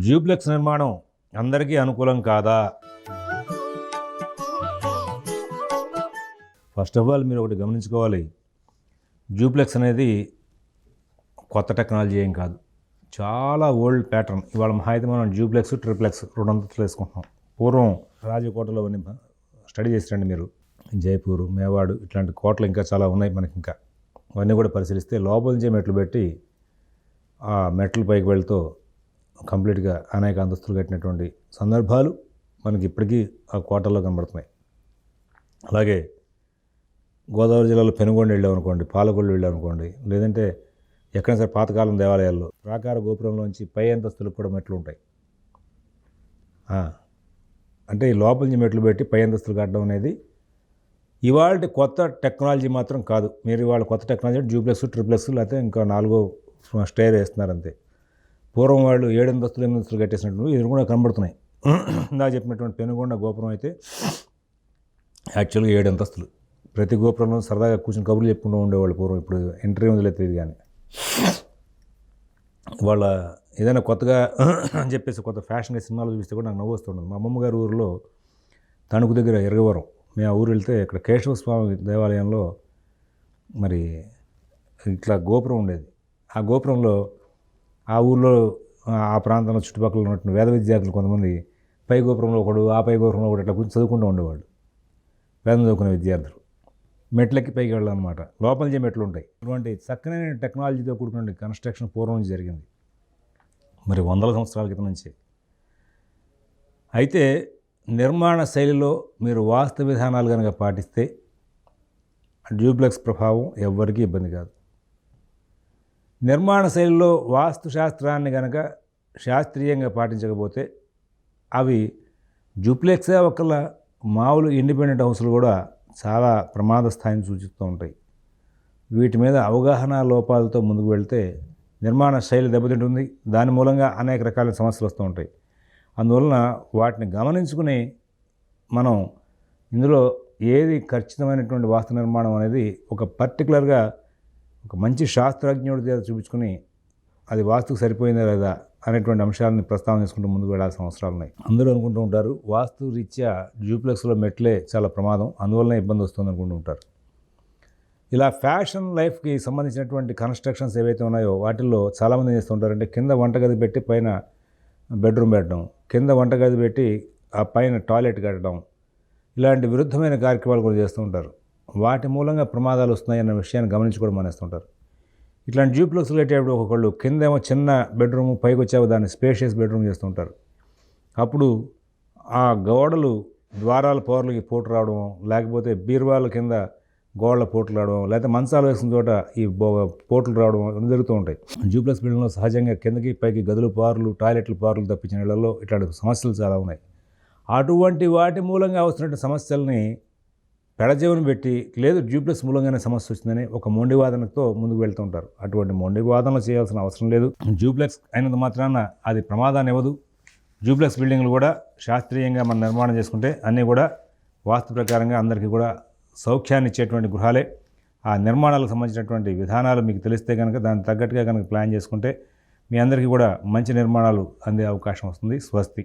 జ్యూప్లెక్స్ నిర్మాణం అందరికీ అనుకూలం కాదా? ఫస్ట్ ఆఫ్ ఆల్ మీరు ఒకటి గమనించుకోవాలి. జూప్లెక్స్ అనేది కొత్త టెక్నాలజీ ఏం కాదు. చాలా ఓల్డ్ ప్యాటర్న్. ఇవాళ మహా అయితే మనం జూప్లెక్స్ ట్రిప్లెక్స్ రెండంతలు వేసుకుంటున్నాం పూర్వం రాజకోటలో అవన్నీ స్టడీ చేసిరండి మీరు. జైపూర్ మేవాడు ఇట్లాంటి కోటలు ఇంకా చాలా ఉన్నాయి మనకి ఇంకా. అవన్నీ కూడా పరిశీలిస్తే లోపల నుంచి మెట్లు పెట్టి ఆ మెట్ల పైకి వెళ్తూ కంప్లీట్గా అనేక అంతస్తులు కట్టినటువంటి సందర్భాలు మనకి ఇప్పటికీ ఆ కోటల్లో కనబడుతున్నాయి. అలాగే గోదావరి జిల్లాలో పెనుగొండ వెళ్ళాం అనుకోండి పాలకొల్లు వెళ్ళాం అనుకోండి లేదంటే ఎక్కడైనా సరే పాతకాలం దేవాలయాల్లో ప్రాకార గోపురంలోంచి పై అంతస్తులకు కూడా మెట్లు ఉంటాయి. అంటే ఈ లోపల నుంచి మెట్లు పెట్టి పై అంతస్తులు కట్టడం అనేది ఇవాళ కొత్త టెక్నాలజీ మాత్రం కాదు. మీరు ఇవాళ కొత్త టెక్నాలజీ జూప్లెక్స్ ట్రిప్లెక్స్ లేకపోతే ఇంకా నాలుగో స్టేర్ వేస్తున్నారు అంతే. పూర్వం వాళ్ళు ఏడు అంతస్తులు ఎనిమిది అంతస్తులు కట్టేసినట్టు ఇది కూడా కనబడుతున్నాయి. ఇందాక చెప్పినటువంటి పెనుగొండ గోపురం అయితే యాక్చువల్గా ఏడు అంతస్తులు. ప్రతి గోపురంలో సరదాగా కూర్చొని కబుర్లు చెప్పుకుంటూ ఉండేవాళ్ళు పూర్వం. ఇప్పుడు ఎంట్రీ ఉందిలే తెలియదు కానీ. వాళ్ళ ఏదైనా కొత్తగా అని చెప్పేసి కొత్త ఫ్యాషన్గా సినిమాలు చూస్తే కూడా నాకు నవ్వు వస్తుండదు మా అమ్మమ్మ గారి ఊరిలో తణుకు దగ్గర ఎరగవరం. మేము ఆ ఊరు వెళ్తే ఇక్కడ కేశవ స్వామి దేవాలయంలో మరి ఇట్లా గోపురం ఉండేది. ఆ గోపురంలో ఆ ఊర్లో ఆ ప్రాంతంలో చుట్టుపక్కల ఉన్నటువంటి వేద విద్యార్థులు కొంతమంది పై గోపురంలో ఒకడు ఆ పై గోపురంలో ఒకటి ఇట్లా కూర్చొని చదువుకుంటూ ఉండేవాళ్ళు. వేదం చదువుకునే విద్యార్థులు. మెట్లకి పైకి వెళ్ళాలన్నమాట. లోపల నుంచి మెట్లు ఉంటాయి. ఇటువంటి చక్కనైన టెక్నాలజీతో కూడుకున్న కన్స్ట్రక్షన్ పూర్వం నుంచి జరిగింది. మరి వందల సంవత్సరాల క్రితం నుంచి. అయితే నిర్మాణ శైలిలో మీరు వాస్తు విధానాలు కనుక పాటిస్తే డ్యూప్లెక్స్ ప్రభావం ఎవ్వరికీ ఇబ్బంది కాదు. నిర్మాణ శైలిలో వాస్తు శాస్త్రాన్ని కనుక శాస్త్రీయంగా పాటించకపోతే అవి జూప్లెక్సే ఒకళ్ళ మామూలు ఇండిపెండెంట్ హౌస్లు కూడా చాలా ప్రమాద స్థాయిని సూచిస్తూ ఉంటాయి. వీటి మీద అవగాహన లోపాలతో ముందుకు వెళ్తే నిర్మాణ శైలి దెబ్బతింటుంది. దాని మూలంగా అనేక రకాల సమస్యలు వస్తూ ఉంటాయి. అందువలన వాటిని గమనించుకుని మనం ఇందులో ఏది ఖచ్చితమైనటువంటి వాస్తు నిర్మాణం అనేది ఒక పర్టికులర్గా ఒక మంచి శాస్త్రజ్ఞుడి చేత చూపించుకుని అది వాస్తుకు సరిపోయిందా లేదా అనేటువంటి అంశాలను ప్రస్తావన చేసుకుంటూ ముందుకు వెళ్ళాల్సిన అవసరాలు ఉన్నాయి. అందరూ అనుకుంటూ ఉంటారు వాస్తు రీత్యా డ్యూప్లెక్స్లో మెట్లే చాలా ప్రమాదం అందువల్లనే ఇబ్బంది వస్తుంది అనుకుంటూ ఉంటారు. ఇలా ఫ్యాషన్ లైఫ్కి సంబంధించినటువంటి కన్స్ట్రక్షన్స్ ఏవైతే ఉన్నాయో వాటిల్లో చాలామంది ఏం చేస్తుంటారంటే కింద వంటగది పెట్టి పైన బెడ్రూమ్ పెట్టడం కింద వంటగది పెట్టి ఆ పైన టాయిలెట్ కట్టడం ఇలాంటి విరుద్ధమైన కార్యక్రమాలు కూడా చేస్తూ ఉంటారు. వాటి మూలంగా ప్రమాదాలు వస్తున్నాయి అన్న విషయాన్ని గమనించుకోవడం మానేస్తుంటారు. ఇట్లాంటి జ్యూప్లెక్స్ కట్టేటప్పుడు ఒక్కొక్కళ్ళు కిందేమో చిన్న బెడ్రూమ్ పైకి వచ్చావు దాన్ని స్పేషియస్ బెడ్రూమ్ చేస్తుంటారు. అప్పుడు ఆ గోడలు ద్వారాల పోర్లకి పోటు రావడం లేకపోతే బీరువాల కింద గోడల పోట్లు రావడం లేకపోతే మంచాలు వేసిన చోట ఈ బో- పోట్లు రావడం జరుగుతూ ఉంటాయి. జూప్లెక్స్ బిల్డింగ్లో సహజంగా కిందకి పైకి గదులు పార్లు టాయిలెట్లు పార్లు తప్పించిన ఇళ్ళలో ఇట్లాంటి సమస్యలు చాలా ఉన్నాయి. అటువంటి వాటి మూలంగా వస్తున్న సమస్యల్ని పెడజీవును పెట్టి లేదు జ్యూప్లెక్స్ మూలంగానే సమస్య వచ్చిందని ఒక మొండివాదనతో ముందుకు వెళ్తూ ఉంటారు. అటువంటి మొండి వాదనలు చేయాల్సిన అవసరం లేదు. డ్యూప్లెక్స్ అయినంత మాత్రాన అది ప్రమాదాన్ని ఇవ్వదు. డ్యూప్లెక్స్ బిల్డింగ్లు కూడా శాస్త్రీయంగా మనం నిర్మాణం చేసుకుంటే అన్నీ కూడా వాస్తు ప్రకారంగా అందరికీ కూడా సౌఖ్యాన్ని ఇచ్చేటువంటి గృహాలే. ఆ నిర్మాణాలకు సంబంధించినటువంటి విధానాలు మీకు తెలిస్తే కనుక దానికి తగ్గట్టుగా కనుక ప్లాన్ చేసుకుంటే మీ అందరికీ కూడా మంచి నిర్మాణాలు అందే అవకాశం వస్తుంది. స్వస్తి.